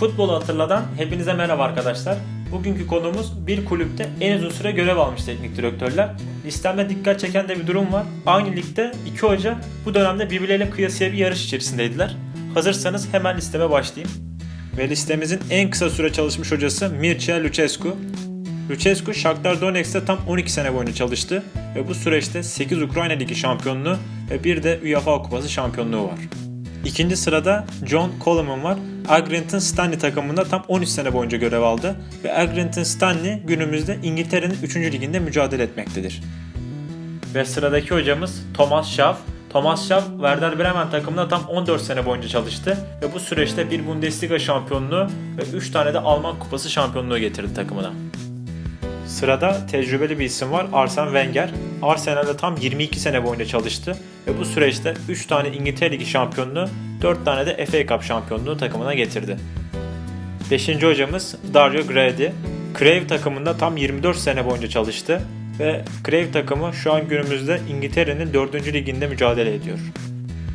Futbolu hatırladan hepinize merhaba arkadaşlar. Bugünkü konumuz bir kulüpte en uzun süre görev almış teknik direktörler. Listemde dikkat çeken de bir durum var. Aynı ligde iki hoca bu dönemde birbirleriyle kıyasıya bir yarış içerisindeydiler. Hazırsanız hemen listeme başlayayım. Ve listemizin en kısa süre çalışmış hocası Mircea Lucescu. Lucescu Shakhtar Donetsk'te tam 12 sene boyunca çalıştı ve bu süreçte 8 Ukrayna Ligi şampiyonluğu ve bir de UEFA Kupası şampiyonluğu var. İkinci sırada John Coleman var. Accrington Stanley takımında tam 13 sene boyunca görev aldı ve Accrington Stanley günümüzde İngiltere'nin 3. liginde mücadele etmektedir. Ve sıradaki hocamız Thomas Schaaf. Thomas Schaaf Werder Bremen takımında tam 14 sene boyunca çalıştı ve bu süreçte bir Bundesliga şampiyonluğu ve 3 tane de Alman kupası şampiyonluğu getirdi takımına. Sırada tecrübeli bir isim var Arsene Wenger. Arsenal'de tam 22 sene boyunca çalıştı ve bu süreçte 3 tane İngiltere Ligi şampiyonluğu, 4 tane de FA Cup şampiyonluğu takımına getirdi. 5. hocamız Dario Grady. Crave takımında tam 24 sene boyunca çalıştı ve Crave takımı şu an günümüzde İngiltere'nin 4. liginde mücadele ediyor.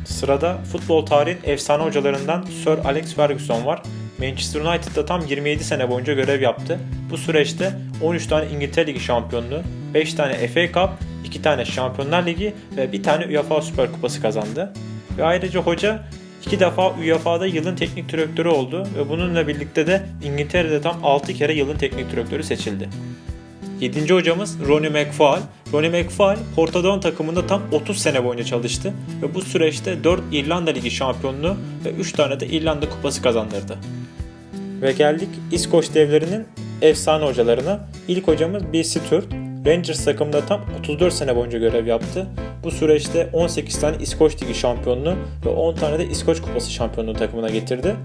Sırada futbol tarihin efsane hocalarından Sir Alex Ferguson var. Manchester United'da tam 27 sene boyunca görev yaptı. Bu süreçte 13 tane İngiltere Ligi şampiyonluğu, 5 tane FA Cup, 2 tane Şampiyonlar Ligi ve 1 tane UEFA Süper Kupası kazandı. Ve ayrıca hoca 2 defa UEFA'da yılın teknik direktörü oldu ve bununla birlikte de İngiltere'de tam 6 kere yılın teknik direktörü seçildi. 7. hocamız Ronnie McFall. Ronnie McFall Portadon takımında tam 30 sene boyunca çalıştı ve bu süreçte 4 İrlanda Ligi şampiyonluğu ve 3 tane de İrlanda kupası kazandırdı. Ve geldik İskoç devlerinin efsane hocalarına. İlk hocamız Bill Stewart. Rangers takımında tam 34 sene boyunca görev yaptı. Bu süreçte 18 tane İskoç Ligi şampiyonluğu ve 10 tane de İskoç Kupası şampiyonluğu takımına getirdi.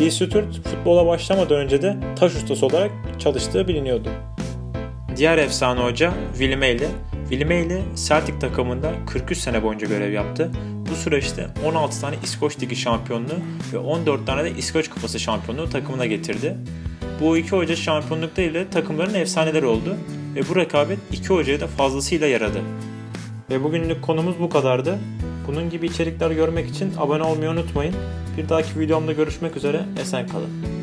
Bill Stewart futbola başlamadan önce de taş ustası olarak çalıştığı biliniyordu. Diğer efsane hoca Willie Mayle. Willie Mayle Celtic takımında 43 sene boyunca görev yaptı. Bu süreçte 16 tane İskoç Ligi şampiyonluğu ve 14 tane de İskoç Kupası şampiyonluğu takımına getirdi. Bu iki hoca şampiyonlukta ile takımların efsaneleri oldu ve bu rekabet iki hocaya da fazlasıyla yaradı. Ve bugünlük konumuz bu kadardı. Bunun gibi içerikler görmek için abone olmayı unutmayın. Bir dahaki videomda görüşmek üzere. Esen kalın.